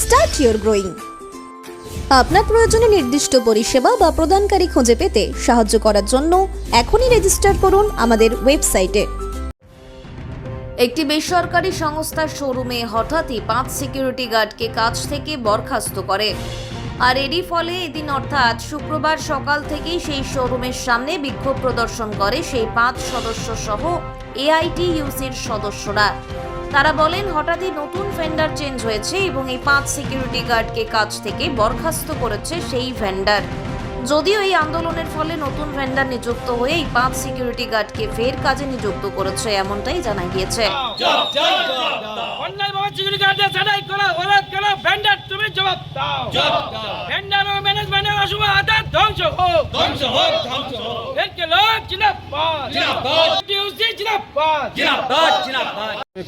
start your growing আপনার প্রয়োজনে নির্দিষ্ট পরিষেবা বা প্রদানকারী খুঁজে পেতে সাহায্য করার জন্য এখনই রেজিস্টার করুন আমাদের ওয়েবসাইটে একটি বেসরকারি সংস্থার শোরুমে হঠাৎই পাঁচ সিকিউরিটি গার্ডকে কাজ থেকে বরখাস্ত করে। আর এরই ফলে এদিন অর্থাৎ শুক্রবার সকাল থেকেই সেই শোরুমের সামনে বিক্ষোভ প্রদর্শন করে সেই পাঁচ সদস্য সহ এআইটি ইউসির সদস্যরা। তারা বলেন হঠাৎই নতুন ভেন্ডার চেঞ্জ হয়েছে এবং এই পাঁচ সিকিউরিটি গার্ডকে কাজ থেকে বরখাস্ত করেছে সেই ভেন্ডার যদিও এই আন্দোলনের ফলে নতুন ভেন্ডার নিযুক্ত হয়ে এই পাঁচ সিকিউরিটি গার্ডকে ফের কাজে নিযুক্ত করেছে এমনটাই জানা গিয়েছে।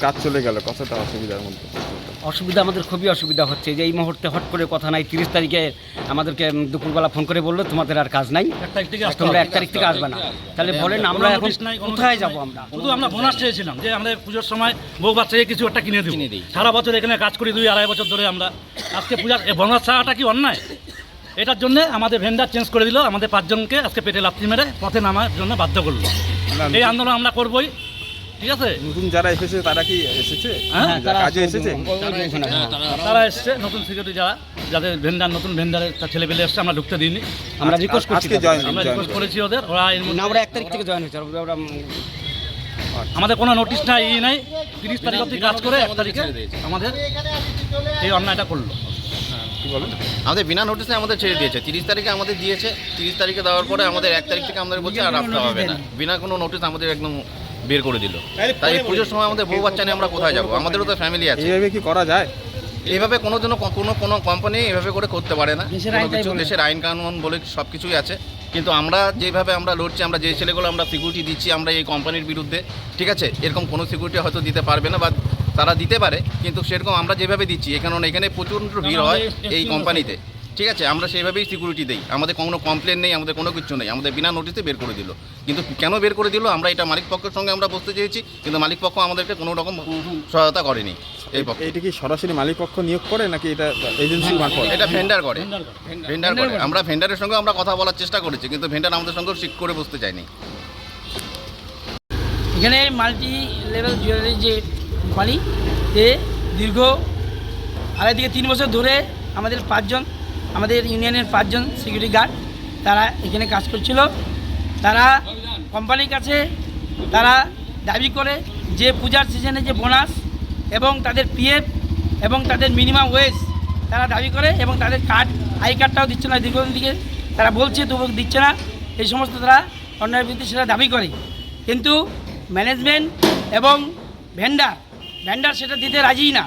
কাজ চলে গেল কতটা অসুবিধার মধ্যে। অসুবিধা আমাদের খুবই অসুবিধা হচ্ছে। যে এই মুহূর্তে হট করে কথা নাই তিরিশ তারিখে আমাদেরকে দুপুরবেলা ফোন করে বলল তোমাদের আর কাজ নাই। তোমরা এক তারিখ থেকে আসবে না। তাহলে বলেন আমরা এখন কোথায় যাব আমরা? শুধু আমরা বোনাস চেয়েছিলাম যে আমরা পুজোর সময় বউ বাচ্চাকে কিছু একটা কিনে দিই। সারা বছর এখানে কাজ করি দুই আড়াই বছর ধরে আমরা। আজকে পূজার বোনাস ছাড়াটা কি অন্যায়? এটার জন্য আমাদের ভেন্ডার চেঞ্জ করে দিল আমাদের পাঁচজনকে আজকে পেটে লাথি মেরে পথে নামার জন্য বাধ্য করল। এই আন্দোলন আমরা করবই। ঠিক আছে? নতুন যারা এসেছে তারা কি এসেছে? হ্যাঁ, কাজে এসেছে? তারা এসছে। নতুন সিকিউরিটি যারা যাদের ভেন্ডার নতুন ভেন্ডারের ছেলে পেলে এসছে আমরা ঢুকতে দিইনি। আমরা রিকোয়েস্ট করছি আমরা রিকোয়েস্ট করেছি ওদের ওরা না আমরা এক তারিখ থেকে জয়েন হয়েছে আমরা আমাদের কোনো নোটিশ নাই ই নাই। তিরিশ তারিখ অবধি কাজ করে এক তারিখে আমাদের এই অন্যায়টা করল। কি বলেন? আমাদের বিনা নোটিসে আমাদের ছেড়ে দিয়েছে। তিরিশ তারিখে আমাদের দিয়েছে তিরিশ তারিখে দেওয়ার পরে আমাদের এক তারিখ থেকে আমাদের বলছে আর আসতে হবে না। বিনা কোনো নোটিস আমাদের একদম বের করে দিল। তাই এই পুজোর সময় আমাদের বউ বাচ্চা নিয়ে আমরা কোথায় যাব? আমাদেরও তো ফ্যামিলি আছে। এইভাবে কি করা যায়? এইভাবে কোনো জন্য কোনো কোনো কোম্পানি এইভাবে করে করতে পারে না। কোনো কিছু দেশের আইন কানুন বলে সব কিছুই আছে। কিন্তু আমরা যেভাবে আমরা লড়ছি আমরা যে ছেলেগুলো আমরা সিকিউরিটি দিচ্ছি আমরা এই কোম্পানির বিরুদ্ধে ঠিক আছে? এরকম কোনো সিকিউরিটি হয়তো দিতে পারবে না বা তারা দিতে পারে কিন্তু সেরকম আমরা যেভাবে দিচ্ছি এখানে এখানে প্রচুর ভিড় হয় এই কোম্পানিতে ঠিক আছে আমরা সেইভাবেই সিকিউরিটি দিই। আমাদের কোনো কমপ্লেন নেই আমাদের কোনো কিছু নেই। আমাদের বিনা নোটিসে বের করে দিল। কিন্তু কেন বের করে দিল? আমরা এটা মালিক পক্ষের সঙ্গে আমরা বসতে চেয়েছি কিন্তু মালিক পক্ষ আমাদেরকে কোনো রকম সহায়তা করেনি এই পক্ষে। এইটা কি সরাসরি মালিক পক্ষ নিয়োগ করে নাকি এটা এজেন্সি মারফত এটা ভেন্ডার করে। ভেন্ডার করে আমরা ভেন্ডারের সঙ্গে আমরা কথা বলার চেষ্টা করেছি কিন্তু ভেন্ডার আমাদের সঙ্গে ঠিক করে বসতে চায়নি। এখানে মাল্টি লেভেল জুয়েলারি যে কোম্পানি এ দীর্ঘ আড়াই থেকে তিন বছর ধরে আমাদের পাঁচজন আমাদের ইউনিয়নের পাঁচজন সিকিউরিটি গার্ড তারা এখানে কাজ করছিল। তারা কোম্পানির কাছে তারা দাবি করে যে পূজার সিজনে যে বোনাস এবং তাদের পিএফ এবং তাদের মিনিমাম ওয়েজ তারা দাবি করে এবং তাদের কার্ড আই কার্ডটাও দিচ্ছে না, দীর্ঘদিন থেকে তারা বলছে তবু দিচ্ছে না। এই সমস্ত তারা অন্যায়ের বিরুদ্ধে সেটা দাবি করে। কিন্তু ম্যানেজমেন্ট এবং ভেন্ডার ভেন্ডার সেটা দিতে রাজি না।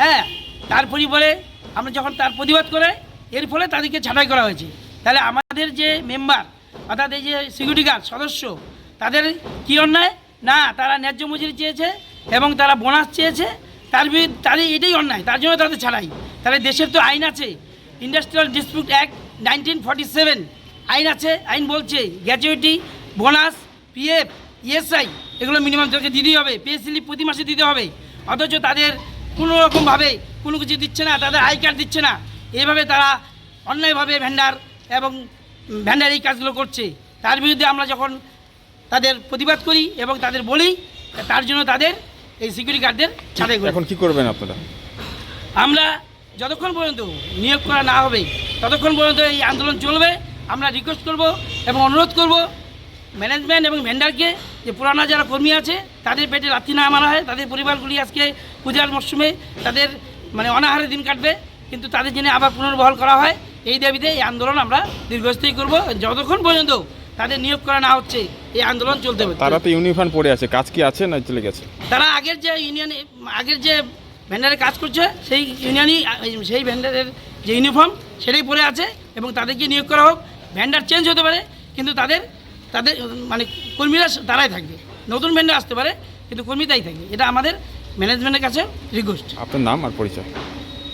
হ্যাঁ তার পরিবারে আমরা যখন তার প্রতিবাদ করে এর ফলে তাদেরকে ছাঁটাই করা হয়েছে। তাহলে আমাদের যে মেম্বার অর্থাৎ এই যে সিকিউরিটি গার্ড সদস্য, তাদের কি অন্যায়? না, তারা ন্যায্য মজুরি চেয়েছে এবং তারা বোনাস চেয়েছে। তার তাদের এটাই অন্যায়, তার জন্য তাদের ছাড়াই তাহলে দেশের তো আইন আছে। Industrial dispute act nineteen forty seven আইন আছে, আইন বলছে গ্র্যাচুইটি বোনাস পিএফ ইএসআই এগুলো মিনিমাম তাদেরকে দিতেই হবে। পে স্লিপ প্রতি মাসে দিতে হবে। অথচ তাদের কোনো রকমভাবে কোনো কিছু দিচ্ছে না, তাদের আই কার্ড দিচ্ছে না। এইভাবে তারা অন্যায়ভাবে ভ্যান্ডার এবং ভ্যান্ডার এই কাজগুলো করছে। তার বিরুদ্ধে আমরা যখন তাদের প্রতিবাদ করি এবং তাদের বলি তার জন্য তাদের এই সিকিউরিটি গার্ডদের ছাড়াই এখন কি করবেন আপনারা? আমরা যতক্ষণ পর্যন্ত নিয়োগ করা না হবে ততক্ষণ পর্যন্ত এই আন্দোলন চলবে। আমরা রিকোয়েস্ট করব এবং অনুরোধ করব ম্যানেজমেন্ট এবং ভেন্ডারকে যে পুরানা যারা কর্মী আছে তাদের পেটে রাত্রি না মারা হয় তাদের পরিবারগুলি আজকে পূজার মরশুমে তাদের মানে অনাহারে দিন কাটবে। কিন্তু তাদের জন্য আবার পুনর্বহাল করা হয়। এই দাবিতে এই আন্দোলন আমরা দীর্ঘস্থায়ী করব। যতক্ষণ পর্যন্ত তাদের নিয়োগ করা না হচ্ছে এই আন্দোলন চলতে হবে। তারা তো ইউনিফর্ম পরে আছে কাজ কি আছে না চলে গেছে? তারা আগের যে ইউনিয়ন আগের যে ভেন্ডারে কাজ করছে সেই ইউনিয়নই সেই ভেন্ডারের যে ইউনিফর্ম সেটাই পরে আছে এবং তাদেরকে নিয়োগ করা হোক। ভেন্ডার চেঞ্জ হতে পারে কিন্তু তাদের তাদের মানে কর্মীরা তারাই থাকবে। নতুন ভেন্ডার আসতে পারে কিন্তু কর্মী তাই থাকবে। এটা আমাদের ম্যানেজমেন্টের কাছে রিকোয়েস্ট আপনার নাম আর পরিচয়?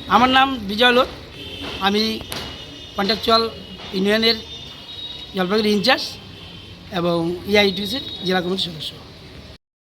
আমার নাম বিজয় লোক আমি কন্ট্রাকচুয়াল ইউনিয়নের জলপাইগুড়ি ইনচার্জ এবং ইআইটিউসির জেলা কমিটির সদস্য।